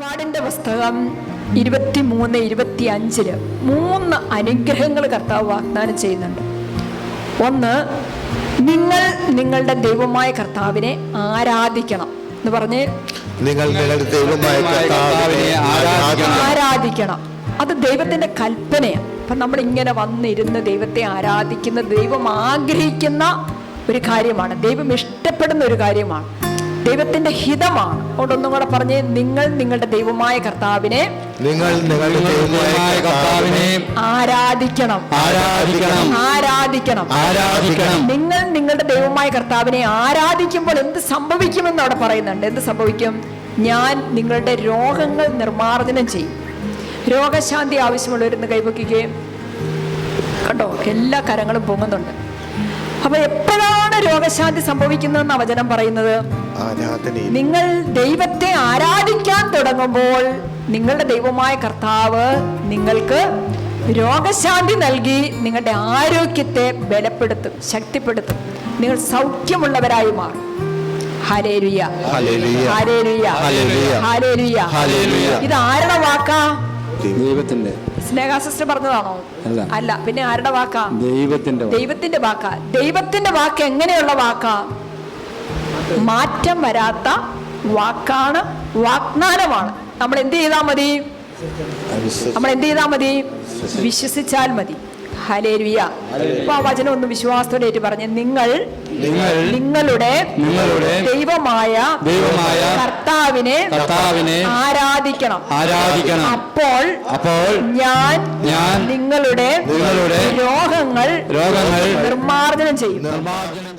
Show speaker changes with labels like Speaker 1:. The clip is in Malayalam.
Speaker 1: പുറപ്പാടിന്റെ പുസ്തകം ഇരുപത്തി മൂന്ന് ഇരുപത്തി അഞ്ചിൽ മൂന്ന് അനുഗ്രഹങ്ങൾ കർത്താവ് വാഗ്ദാനം ചെയ്യുന്നുണ്ട്. ഒന്ന് നിങ്ങൾ നിങ്ങളുടെ ദൈവമായ കർത്താവിനെ ആരാധിക്കണം എന്ന് പറഞ്ഞ്
Speaker 2: നിങ്ങൾ നിങ്ങളുടെ ദൈവമായ കർത്താവിനെ ആരാധിക്കണം.
Speaker 1: ആരാധിക്കണം. അത് ദൈവത്തിന്റെ കൽപ്പനയാണ്. അപ്പൊ നമ്മൾ ഇങ്ങനെ വന്നിരുന്ന് ദൈവത്തെ ആരാധിക്കുന്ന ദൈവം ആഗ്രഹിക്കുന്ന ഒരു കാര്യമാണ്. ദൈവം ഇഷ്ടപ്പെടുന്ന ഒരു കാര്യമാണ്. ദൈവത്തിന്റെ ഹിതമാണ്. അതുകൊണ്ട് ഒന്നും കൂടെ പറഞ്ഞ് നിങ്ങൾ നിങ്ങളുടെ ദൈവമായ കർത്താവിനെ
Speaker 2: നിങ്ങൾ നിങ്ങളുടെ ദൈവമായ കർത്താവിനെ
Speaker 1: ആരാധിക്കണം.
Speaker 3: ആരാധിക്കണം.
Speaker 1: ആരാധിക്കണം.
Speaker 3: ആരാധിക്കണം.
Speaker 1: നിങ്ങൾ നിങ്ങളുടെ ദൈവമായ കർത്താവിനെ ആരാധിക്കുമ്പോൾ എന്ത് സംഭവിക്കുമെന്ന് അവിടെ പറയുന്നുണ്ട്. എന്ത് സംഭവിക്കും? ഞാൻ നിങ്ങളുടെ രോഗങ്ങൾ നിർമ്മാർജനം ചെയ്യും. രോഗശാന്തി ആവശ്യമുള്ളവരെന്ന് കൈവയ്ക്കുകയും. കണ്ടോ? എല്ലാ കരങ്ങളും പൊങ്ങുന്നുണ്ട്. അപ്പൊ എപ്പോഴാണ് രോഗശാന്തി സംഭവിക്കുന്നതെന്ന് വചനം പറയുന്നത്. നിങ്ങൾ ദൈവത്തെ ആരാധിക്കാൻ തുടങ്ങുമ്പോൾ നിങ്ങളുടെ ദൈവമായ കർത്താവ് നിങ്ങൾക്ക് രോഗശാന്തി നൽകി നിങ്ങളുടെ ആരോഗ്യത്തെ ബലപ്പെടുത്തും ശക്തിപ്പെടുത്തും. നിങ്ങൾ സൗഖ്യമുള്ളവരായി മാറും. ഇത് ആരുടെ വാക്കാ?
Speaker 3: ദൈവത്തിന്റെ
Speaker 1: സ്നേഹ സിസ്റ്റർ പറഞ്ഞതാണോ?
Speaker 3: അല്ല.
Speaker 1: അല്ല പിന്നെ ആരുടെ വാക്കാ?
Speaker 3: ദൈവത്തിന്റെ
Speaker 1: ദൈവത്തിന്റെ വാക്കാ. ദൈവത്തിന്റെ വാക്ക് എങ്ങനെയുള്ള വാക്കാ? മാറ്റം വരാത്ത വാക്കാണ് വാഗ്ദാനമാണ്. നമ്മൾ എന്ത് ചെയ്താൽ മതി? നമ്മൾ എന്ത് ചെയ്താൽ മതി? വിശ്വസിച്ചാൽ മതി. ഹലേരുയ അപ്പൊ ആ വചനം ഒന്ന് വിശ്വാസത്തോടെ ഏറ്റു പറഞ്ഞ് നിങ്ങൾ
Speaker 3: നിങ്ങൾ
Speaker 1: നിങ്ങളുടെ
Speaker 3: നിങ്ങളുടെ
Speaker 1: ദൈവമായ
Speaker 3: ദൈവമായ
Speaker 1: കർത്താവിനെ
Speaker 3: കർത്താവിനെ
Speaker 1: ആരാധിക്കണം.
Speaker 3: ആരാധിക്കണം.
Speaker 1: അപ്പോൾ
Speaker 3: അപ്പോൾ
Speaker 1: ഞാൻ
Speaker 3: ഞാൻ
Speaker 1: നിങ്ങളുടെ
Speaker 3: നിങ്ങളുടെ
Speaker 1: രോഗങ്ങൾ
Speaker 3: രോഗങ്ങൾ
Speaker 1: നിർമ്മാർജനം ചെയ്യും.
Speaker 3: നിർമ്മാർജനം